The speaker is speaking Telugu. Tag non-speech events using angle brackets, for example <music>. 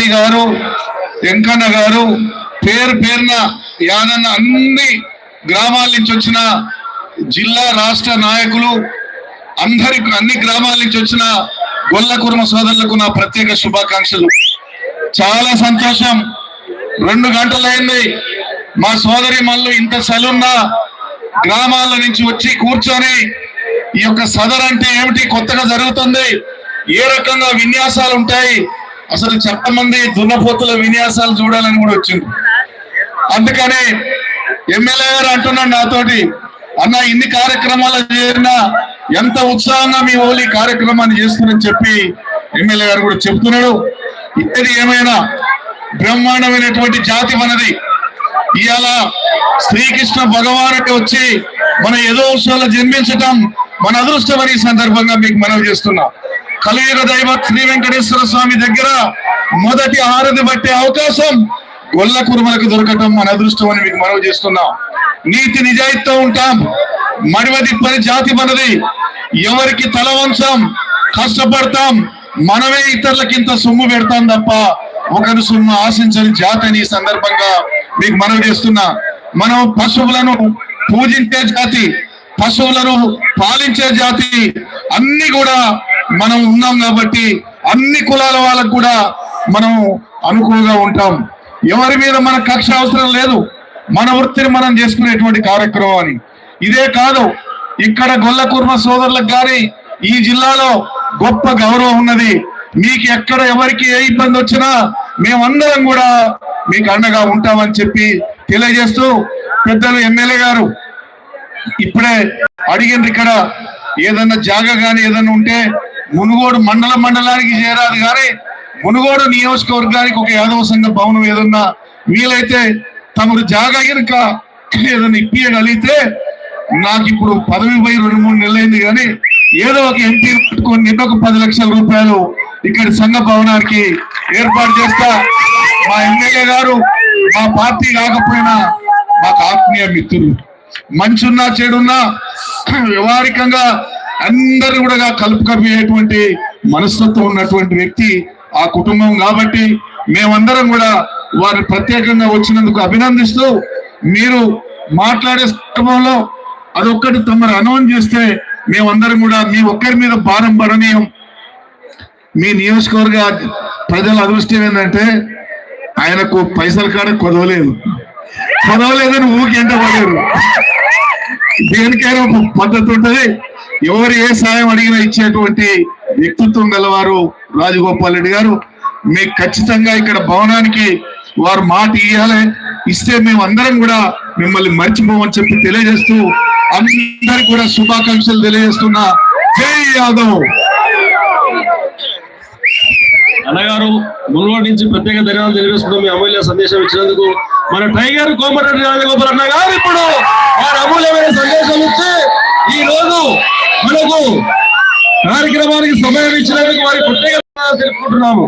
స్వామి గారు వెంకన్న గారు పేరు పేరున యానన్న అన్ని గ్రామాల నుంచి వచ్చిన జిల్లా రాష్ట్ర నాయకులు అందరి అన్ని గ్రామాల నుంచి వచ్చిన గొల్ల కుర్మ సోదరులకు నా ప్రత్యేక శుభాకాంక్షలు. చాలా సంతోషం. రెండు గంటలైంది మా సోదరి మళ్ళు ఇంత సలున్నా గ్రామాల నుంచి వచ్చి కూర్చొని ఈ యొక్క సదర్ అంటే ఏమిటి? కొత్తగా జరుగుతుంది. ఏ రకంగా విన్యాసాలు ఉంటాయి? అసలు చాలా మంది దున్నపోతుల విన్యాసాలు చూడాలని కూడా వచ్చింది అందుకని ఎమ్మెల్యే గారు అంటున్నాడు నాతోటి అన్న ఇన్ని కార్యక్రమాలు చేరినా ఎంత ఉత్సాహంగా మీ ఓలి కార్యక్రమాన్ని చేస్తున్నారని చెప్పి ఎమ్మెల్యే గారు కూడా చెప్తున్నాడు. ఇది ఏమైనా బ్రహ్మాండమైనటువంటి జాతి మనది ఇవాళ శ్రీకృష్ణ భగవానుడు వచ్చి మన ఏదో ఉత్సవాలు జన్మించటం మన అదృష్టమని ఈ సందర్భంగా మీకు మనవి చేస్తున్నాం. కలియుగ దైవ శ్రీ వెంకటేశ్వర స్వామి దగ్గర మొదటి హారతి పట్టే అవకాశం గొల్ల కురుమలకు దొరకటం మన అదృష్టం అని మీకు మనవి చేస్తున్నాం. నీతి నిజాయితీతో ఉంటాం. మడివది పని జాతి మనది. ఎవరికి తల వంచం కష్టపడతాం మనమే ఇతరులకి ఇంత సొమ్ము పెడతాం తప్ప ఒకరి సొమ్ము ఆశించని జాతి అని సందర్భంగా మీకు మనవి చేస్తున్నా. మనం పశువులను పూజించే జాతి పశువులను పాలించే జాతి అన్ని కూడా మనం ఉన్నాం కాబట్టి అన్ని కులాల వాళ్ళకు కూడా మనం అనుకూలంగా ఉంటాం. ఎవరి మీద మన కక్ష అవసరం లేదు. మన వృత్తిని మనం చేసుకునేటువంటి కార్యక్రమం అని. ఇదే కాదు ఇక్కడ గొల్లకుర్మ సోదరులకు కానీ ఈ జిల్లాలో గొప్ప గౌరవం ఉన్నది. మీకు ఎక్కడ ఎవరికి ఏ ఇబ్బంది వచ్చినా మేమందరం కూడా మీకు అండగా ఉంటామని చెప్పి తెలియజేస్తూ పెద్దలు ఎమ్మెల్యే గారు ఇప్పుడే అడిగిండ్రు ఇక్కడ ఏదన్నా జాగా కానీ ఏదన్నా ఉంటే మునుగోడు మండల మండలానికి చేరాదు కానీ మునుగోడు నియోజకవర్గానికి ఒక యాదవ సంఘ భవనం ఏదన్నా వీలైతే తమరు జాగా కనుక ఏదన్నా ఇప్పియగలిగితే నాకు ఇప్పుడు పదవి పోయి రెండు మూడు నెలలైంది కానీ ఏదో ఒక ఎంపీ పెట్టుకొని నిన్న ఒక పది లక్షల రూపాయలు ఇక్కడ సంఘ భవనానికి ఏర్పాటు చేస్తా. మా ఎమ్మెల్యే గారు మా పార్టీ కాకపోయినా మాకు ఆత్మీయ మిత్రులు. మంచున్నా చెడున్నా <clears throat> వ్యవహారికంగా అందరు కూడా కలుపుకపోయేటువంటి మనస్తత్వం ఉన్నటువంటి వ్యక్తి ఆ కుటుంబం కాబట్టి మేమందరం కూడా వారిని ప్రత్యేకంగా వచ్చినందుకు అభినందిస్తూ మీరు మాట్లాడే సందర్భంలో అదొక్కటి తమరు అనౌన్స్ చేస్తే మేమందరం కూడా మీ ఒక్కరి మీద భారం పడనీయం. మీ నియోజకవర్గ ప్రజల అదృష్టం ఏంటంటే ఆయనకు పైసల కాడ కొదవలేదు. కొదవలేదని ఊరికి ఎంట పడలేరు దేనికైనా ఒక పద్ధతి ఉంటుంది. ఎవరు ఏ సాయం అడిగినా ఇచ్చేటువంటి వ్యక్తిత్వం గలవారు రాజగోపాల్ రెడ్డి గారు. మీకు ఖచ్చితంగా ఇక్కడ భవనానికి వారు మాట ఇవ్వాలి ఇస్తే మేము అందరం కూడా మిమ్మల్ని మర్చిపోమని చెప్పి తెలియజేస్తూ అందరికి కూడా శుభాకాంక్షలు తెలియజేస్తున్న. జై యాదవ్! అన్నగారు మున్గోడు నుంచి ప్రత్యేక ధన్యవాదాలు తెలియజేస్తున్నాం. మీ అమూల్య సందేశం ఇచ్చినందుకు మన టైగర్ కోమరెడ్డి రాజగోపాల్ అన్న గారు ఇప్పుడు వారు అమూల్యమైన సందేశం ఇచ్చి ఈ రోజు మనకు కార్యక్రమానికి సమయం ఇచ్చినందుకు వారి ప్రత్యేక తెలుపుకుంటున్నాము.